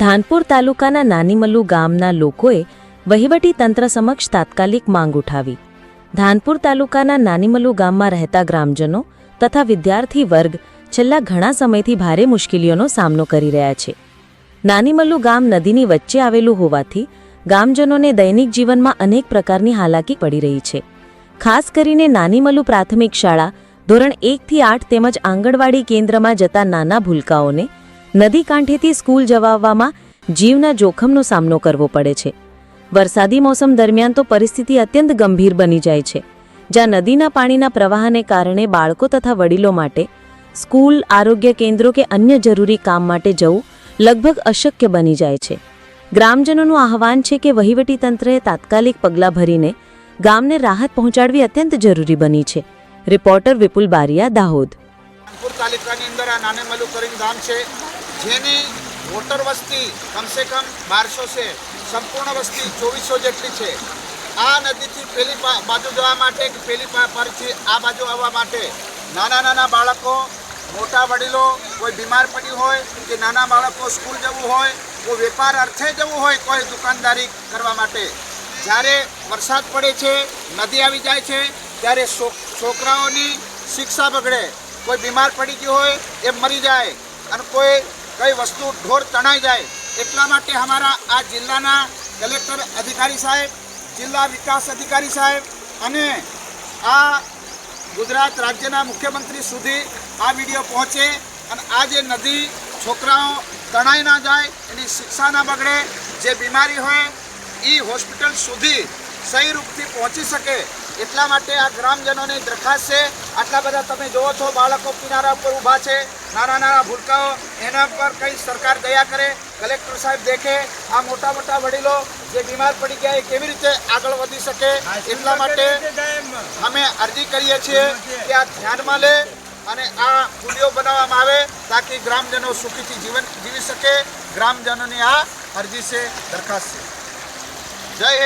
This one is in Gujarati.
ધાનપુર તાલુકાના નાનીમલ્લુ ગામના લોકોએ વહીવટી તંત્ર સમક્ષ તાત્કાલિક માંગ ઉઠાવી. ધાનપુર તાલુકાના નાનીમલ્લુ ગામમાં રહેતા ગ્રામજનો તથા વિદ્યાર્થી વર્ગ છેલ્લા ઘણા સમયથી ભારે મુશ્કેલીઓનો સામનો કરી રહ્યા છે. નાનીમલ્લુ ગામ નદીની વચ્ચે આવેલું હોવાથી ગામજનોને દૈનિક જીવનમાં અનેક પ્રકારની હાલાકી પડી રહી છે. ખાસ કરીને નાનીમલ્લુ પ્રાથમિક શાળા ધોરણ એકથી આઠ તેમજ આંગણવાડી કેન્દ્રમાં જતા નાના ભૂલકાઓને નદી કાંઠેથી સ્કૂલ જવાવવામાં જીવના જોખમનો સામનો કરવો પડે છે. વરસાદી મોસમ દરમિયાન તો પરિસ્થિતિ અત્યંત ગંભીર બની જાય છે. જ્યાં નદીના પાણીના પ્રવાહને કારણે બાળકો તથા વડીલો માટે સ્કૂલ, આરોગ્ય કેન્દ્રો કે અન્ય જરૂરી કામ માટે જવું લગભગ અશક્ય બની જાય છે. ગ્રામજનોનું આહવાન છે કે વહીવટીતંત્રએ તાત્કાલિક પગલાં ભરીને ગામને રાહત પહોંચાડવી અત્યંત જરૂરી બની છે. રિપોર્ટર વિપુલ બારિયા દાહોદ. તાલુકાની અંદર આ નાનેમલુ કરીને ગામ છે. જેની વોટર વસ્તી કમસે કમ બારસો છે, સંપૂર્ણ વસ્તી ચોવીસો જેટલી છે. આ નદીથી પેલી બાજુ જવા માટે કે પેલી પરથી આ બાજુ આવવા માટે નાના નાના બાળકો, મોટા વડીલો, કોઈ બીમાર પડ્યું હોય કે નાના બાળકો સ્કૂલ જવું હોય, કોઈ વેપાર અર્થે જવું હોય, કોઈ દુકાનદારી કરવા માટે. જ્યારે વરસાદ પડે છે, નદી આવી જાય છે, ત્યારે છોકરાઓની શિક્ષા બગડે. કોઈ બીમાર પડી ગયું હોય, એ મરી જાય. અને કોઈ કઈ વસ્તુ ઢોર તણાઈ જાય એટલા માટે અમારા આ જિલ્લાના કલેક્ટર અધિકારી સાહેબ, જિલ્લા વિકાસ અધિકારી સાહેબ અને આ ગુજરાત રાજ્યના મુખ્યમંત્રી સુધી આ વીડિયો પહોંચે અને આ જે નદી છોકરાઓ તણાઈ ના જાય, એની શિક્ષા ના બગડે, જે બીમારી હોય એ હોસ્પિટલ સુધી સહી રૂપથી પહોંચી શકે એટલા માટે આ ગ્રામજનોની દરખાસ્ત છે. આટલા બધા તમે જોવો છો, બાળકો કિનારા ઉપર ઊભા છે. નાના નાના ભૂલકાઓ એના પર કંઈ સરકાર દયા કરે. કલેક્ટર સાહેબ દેખે, આ મોટા મોટા વડીલો જે બીમાર પડી ગયા એ કેવી રીતે આગળ વધી શકે? એટલા માટે અમે અરજી કરીએ છીએ કે આ ધ્યાનમાં લે અને આ પુલિયો બનાવવામાં આવે તાકી ગ્રામજનો સુખીથી જીવન જીવી શકે. ગ્રામજનોની આ અરજી છે, દરખાસ્ત છે. જય